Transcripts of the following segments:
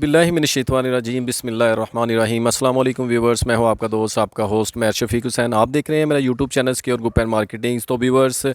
باللہ من الشیطان الرجیم، بسم اللہ الرحمن الرحیم۔ السلام علیکم ویورز، میں ہوں آپ کا دوست، آپ کا ہوسٹ، میں شفیق حسین۔ آپ دیکھ رہے ہیں میرا YouTube channel secure group and marketings. تو ویورز،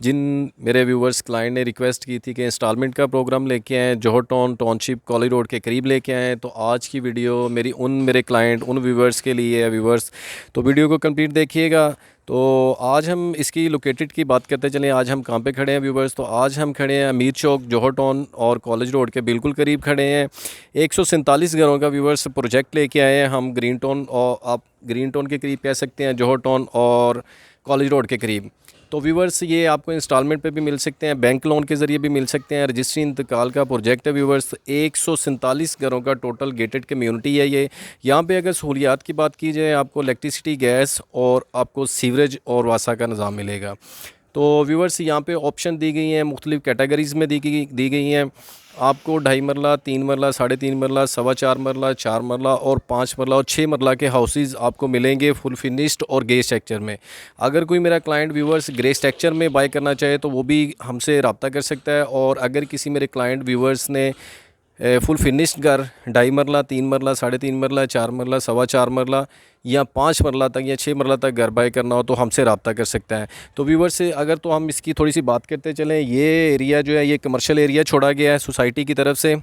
جن میرے ویورز کلائنٹ نے ریکویسٹ کی تھی کہ انسٹالمنٹ کا پروگرام لے کے آئیں Johar town township college road کے قریب لے کے آئیں، تو آج کی ویڈیو میری ان میرے کلائنٹ، ان ویورز کے لیے ہے ویورز۔ تو ویڈیو کو کمپلیٹ دیکھیے گا۔ تو آج ہم اس کی لوکیٹڈ کی بات کرتے چلیں، آج ہم کہاں پہ کھڑے ہیں ویورز تو آج ہم کھڑے ہیں امیر چوک جوہر ٹاؤن اور کالج روڈ کے بالکل قریب کھڑے ہیں۔ ایک سو سینتالیس گھروں کا ویورز پروجیکٹ لے کے آئے ہیں ہم گرین ٹاؤن اور آپ گرین ٹاؤن کے قریب کہہ سکتے ہیں جوہر ٹاؤن اور کالج روڈ کے قریب۔ تو ویورس یہ آپ کو انسٹالمنٹ پہ بھی مل سکتے ہیں بینک لون کے ذریعے بھی مل سکتے ہیں، رجسٹری انتقال کا پروجیکٹ ہے ویورس ایک سو سینتالیس گھروں کا ٹوٹل گیٹڈ کمیونٹی ہے یہ۔ یہاں پہ اگر سہولیات کی بات کی جائے، آپ کو الیکٹریسٹی گیس اور آپ کو سیوریج اور واسا کا نظام ملے گا۔ تو ویورس یہاں پہ آپشن دی گئی ہیں، مختلف کیٹیگریز میں دی گئی دی گئی ہیں۔ آپ کو ڈھائی مرلہ، تین مرلہ، ساڑھے تین مرلہ، سوا چار مرلہ چار مرلہ اور پانچ مرلہ اور چھ مرلہ کے ہاؤسز آپ کو ملیں گے فل فنشڈ اور گے اسٹیکچر میں۔ اگر کوئی میرا کلائنٹ ویورس گرے اسٹیکچر میں بائی کرنا چاہے تو وہ بھی ہم سے رابطہ کر سکتا ہے اور اگر کسی میرے کلائنٹ ویورس نے فل فنشڈ گھر، ڈھائی مرلہ، تین مرلہ، ساڑھے تین مرلہ، چار مرلہ، سوا چار مرلہ یا پانچ مرلہ تک یا چھ مرلہ تک گھر بائی کرنا ہو تو ہم سے رابطہ کر سکتا ہے۔ تو ویور سے اگر تو ہم اس کی تھوڑی سی بات کرتے چلیں، یہ ایریا جو ہے، یہ کمرشل ایریا چھوڑا گیا ہے سوسائٹی کی طرف سے۔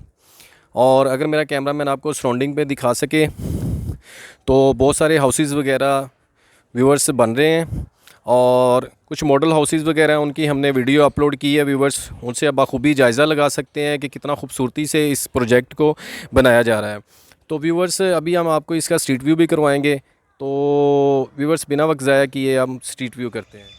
اور اگر میرا کیمرہ مین آپ کو سراؤنڈنگ پہ دکھا سکے، تو بہت سارے ہاؤسز وغیرہ ویورس بن رہے ہیں۔ اور کچھ ماڈل ہاؤسز وغیرہ ہیں، ان کی ہم نے ویڈیو اپلوڈ کی ہے ویورس ان سے بخوبی جائزہ لگا سکتے ہیں کہ کتنا خوبصورتی سے اس پروجیکٹ کو بنایا جا رہا ہے۔ تو ویورس ابھی ہم آپ کو اس کا اسٹریٹ ویو بھی کروائیں گے۔ تو ویورس بنا وقت ضائع کیے، ہم اسٹریٹ ویو کرتے ہیں۔